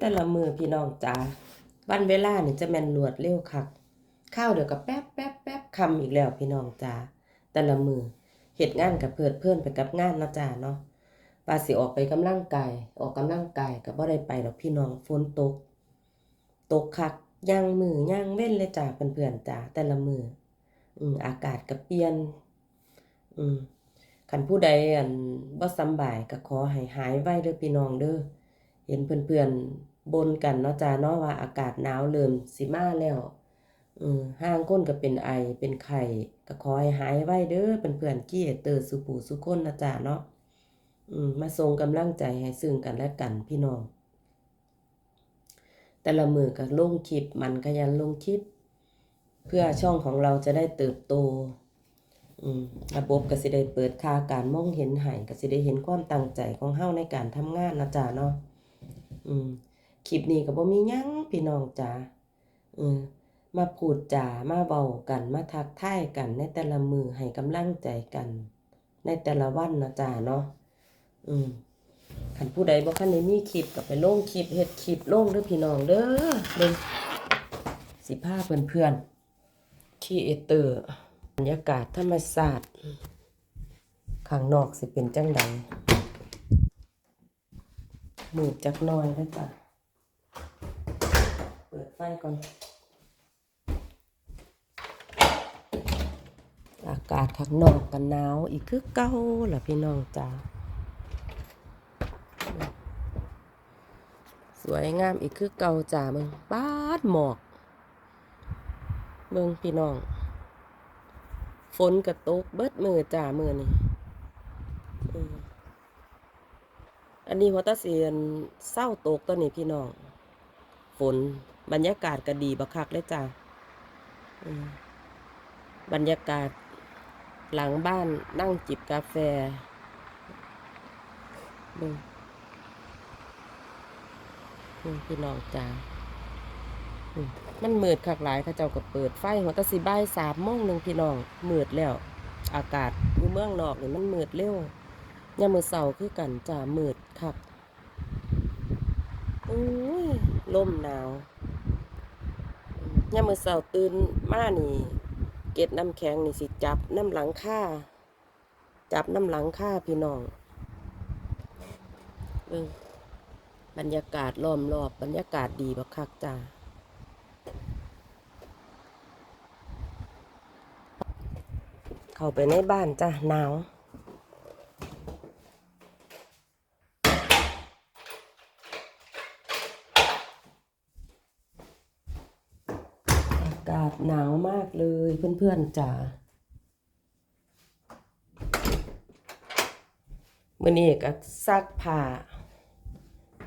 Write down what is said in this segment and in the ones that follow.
แต่ละมือพี่น้องจ๋าวันเวลาเนี่ยจะแมนรวดเร็วคักข้าวเดี๋ยวก็แป๊บแป๊บแป๊บคำอีกแล้วพี่น้องจ๋าแต่ละมือเฮ็ดงานกับเพิดเพื่อนไปกับงานนะจ้าเนาะว่าสิออกไปกำลังกายออกกำลังกายก็บ่ได้ไปดอกพี่น้องฝนตก ตกคักย่างมือย่างเว้นเลยจ้าเพื่อนๆจ้าแต่ละมืออืมอากาศก็เปลี่ยน อืมคันผู้ใดอันบ่สำบายก็ขอให้หายไวเด้อพี่น้องเด้อ เห็นเพื่อนๆบ่นกันเนาะจ้าเนาะว่าอากาศหนาวเริ่มสิมาแล้วอืมห่างคนก็เป็นไอเป็นไข้ก็ขอให้หายไวเด้อเพื่อนๆกี้เตอร์สุผู้สุคนนะจ้าเนาะอืมมาส่งกำลังใจให้ซึ่งกันและกันพี่น้อง แต่ละมือก็ลงคลิปมันขยันลงคลิป เพื่อช่องของเราจะได้เติบโตอืมระบบก็สิได้เปิดค่าการมองเห็นให้ก็สิได้เห็นความตั้งใจของเฮ้าในการทำงานนะจ๊ะเนาะ อืมคลิปนี้ก็บ่มียังพี่น้องจ๋าอืมมาพูดจามาเว้ากันมาทักทายกันในแต่ละมือให้กำลังใจกัน ในแต่ละวันนะจ๊ะเนาะอืมคันผู้ใดบ่คันได้มีคลิปก็ไปลงคลิปเฮ็ดคลิปลงเด้อพี่น้องเด้อเบิ่งสิพาเพื่อนๆครีเอเตอร์บรรยากาศธรรมศาสตร์ข้างนอกสิเป็นจังใด มืดจักน้อยแล้วจ้ะเปิดไฟก่อน อากาศข้างนอกกันหนาวอีกคือเก่าล่ะพี่น้องจ้าสวยงามอีกคือเก่าจ้ามึงปาดหมอกเบิ่งพี่น้อง ฝนกระตกเบิดมือจ่ามือนี่ อันนี้หัวตาเสียนเศร้าตกตอนนี้พี่น้อง ฝนบรรยากาศก็ดีบักคักเลยจ้าบรรยากาศหลังบ้านนั่งจิบกาแฟเบิ่งพี่น้องจ้ามันมืดคักหลายเขาเจ้าก็เปิดไฟหัวตะสิบ่ายสามโมงหนึ่งพี่น้องมืดแล้ว อากาศอยู่เมืองนอกนี่มันมืดเร็ว ยามมือเช้าคือกันจ้ามืดคักอุ้ยลมหนาวยามมือเช้าตื่นมานี่ เก็ดน้ำแข็งนี่สิจับน้ำหลังคาจับน้ำหลังคาพี่น้องเบิ่งบรรยากาศล้อมรอบบรรยากาศดีบักคักจ้าเข้าไปในบ้านจ้ะหนาว อากา ศหนาวมากเลยเพื่อนๆจ๋าเมื่อนี้ก็ซักผ้า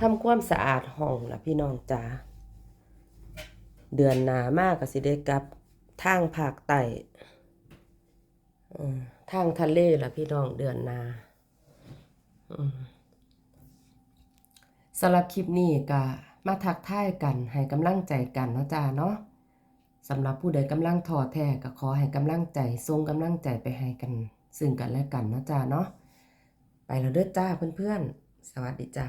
ทำความสะอาดห้องละพี่น้องจ๋าเดือนหนามากก็สิได้กลับทางภาคใต้ทางทะเลละพี่น้องเดือนหนาสำหรับคลิปนี้ก็มาทักทายกันให้กำลังใจกันเนาะจ้าเนาะ สำหรับผู้ใดกำลังท้อแท้ก็ขอให้กำลังใจทรงกำลังใจไปให้กัน ซึ่งกันและกันนะจ้าเนาะไปแล้วเด้อจ้าเพื่อนๆ สวัสดีจ้า